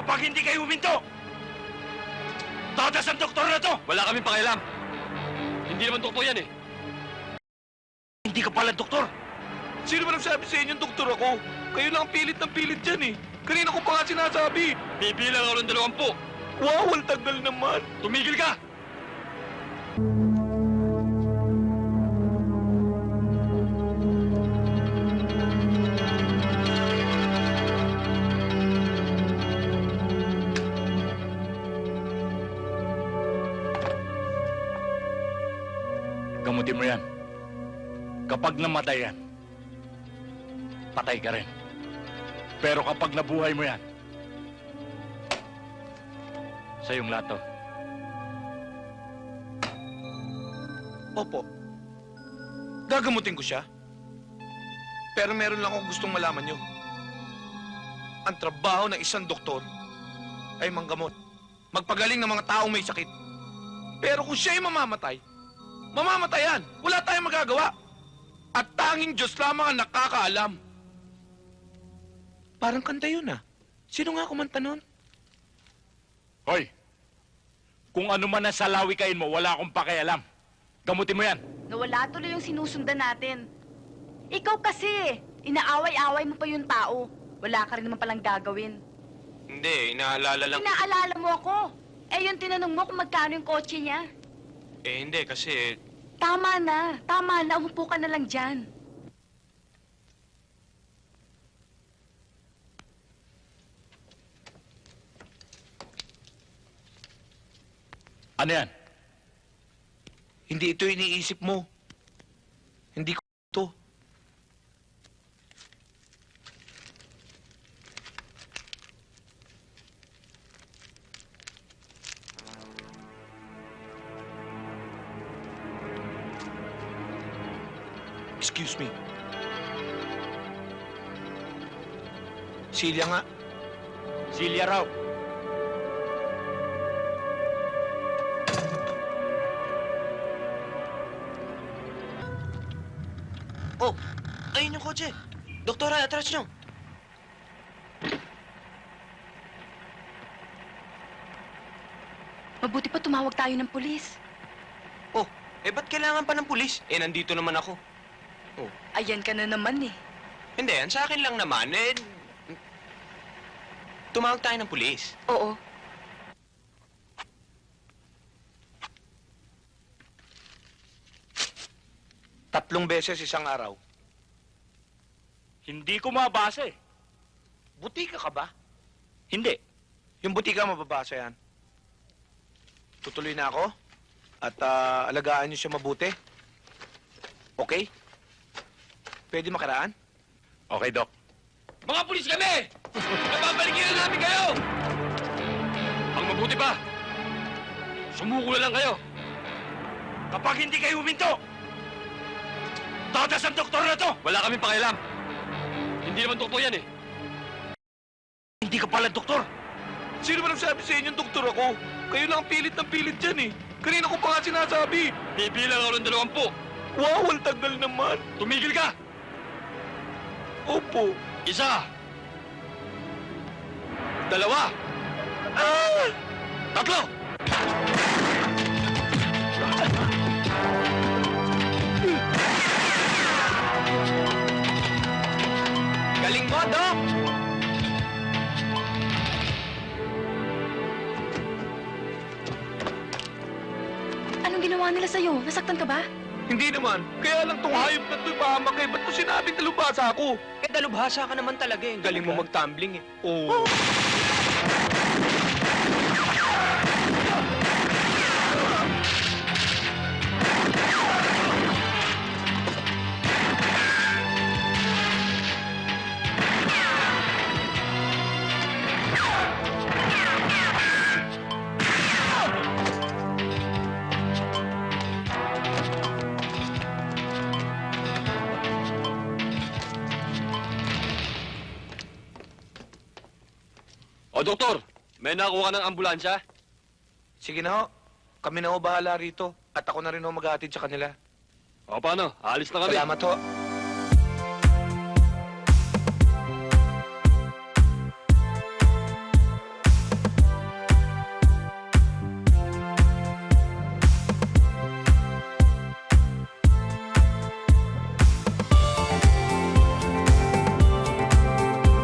Kapag hindi kayo huminto, todas ang doktor na to! Wala kaming pakialam. Hindi naman totoo yan eh. Hindi ka pala doktor! Sino ba nagsabi sa inyo doktor ako? Kayo lang ang pilit ng pilit dyan eh. Kanina ko pa nga sinasabi. Bibilang ako ng dalawampu. Wow, ang tagal naman. Tumigil ka! Gamutin mo yan. Kapag namatay yan, patay ka rin. Pero kapag nabuhay mo yan, sa iyong lato. Opo. Gagamutin ko siya. Pero meron lang akong gustong malaman nyo. Ang trabaho ng isang doktor ay manggamot. Magpagaling ng mga taong may sakit. Pero kung siya'y mamamatay, mamamatay yan. Wala tayong magagawa. At tanging Diyos lamang ang nakakaalam. Parang kanta yun ah. Sino nga kumanta nun? Hoy! Kung ano man ang salawi kain mo, wala akong pakialam. Gamutin mo yan. Nawala tuloy yung sinusundan natin. Ikaw kasi, inaaway-away mo pa yung tao. Wala ka rin naman palang gagawin. Hindi, inaalala Inaalala mo ako. Eh, yung tinanong mo kung magkano yung kotse niya. Eh, hindi kasi Tama na. Tama na. Umupo ka na lang dyan. Ano yan? Hindi ito iniisip mo. Excuse me. Silya nga. Silya raw. Oh, ayun yung kotse. Doktora, atras nyo. Mabuti pa tumawag tayo ng pulis. Oh, eh ba't kailangan pa ng pulis? Eh, nandito naman ako. Ayan ka na naman eh. Hindi, yan sa akin lang naman. Eh, tumawag tayo ng pulis. Oo. Tatlong beses isang araw. Hindi ko mabasa eh. Butika ka ba? Hindi. Yung butika mababasa yan. Tutuloy na ako. At ah, alagaan niyo siya mabuti. Okay? Pwede makaraan? Okay, Doc. Mga pulis kami! Napapalikin na namin kayo! Ang mabuti pa, sumuko na lang kayo. Kapag hindi kayo huminto, todas ang doktor na to! Wala kaming pakialam. Hindi naman totoo yan eh. Hindi ka pala doktor! Sino ba nagsabi sa inyo doktor ako? Kayo lang ang pilit ng pilit dyan eh. Kanina ko pa nga sinasabi. Bibilang ako ng dalawampu. Wow, ang tagal naman. Tumigil ka! Opo. Isa! Dalawa! Ah! Tatlo! Galing mo, Dok! Anong ginawa nila sa'yo? Nasaktan ka ba? Hindi naman. Kaya lang tong hayop na to'y pahamak eh. Ba't mo sinabing talubasa ako? Eh, dalubhasa ka naman talaga eh. Galing mo mag-tumbling eh. Oo. O, doktor, may nakuha ka ng ambulansya? Sige na ho. Kami na ho bahala rito. At ako na rin ho maghahatid sa kanila. O, paano? Alis na kami. Salamat ho.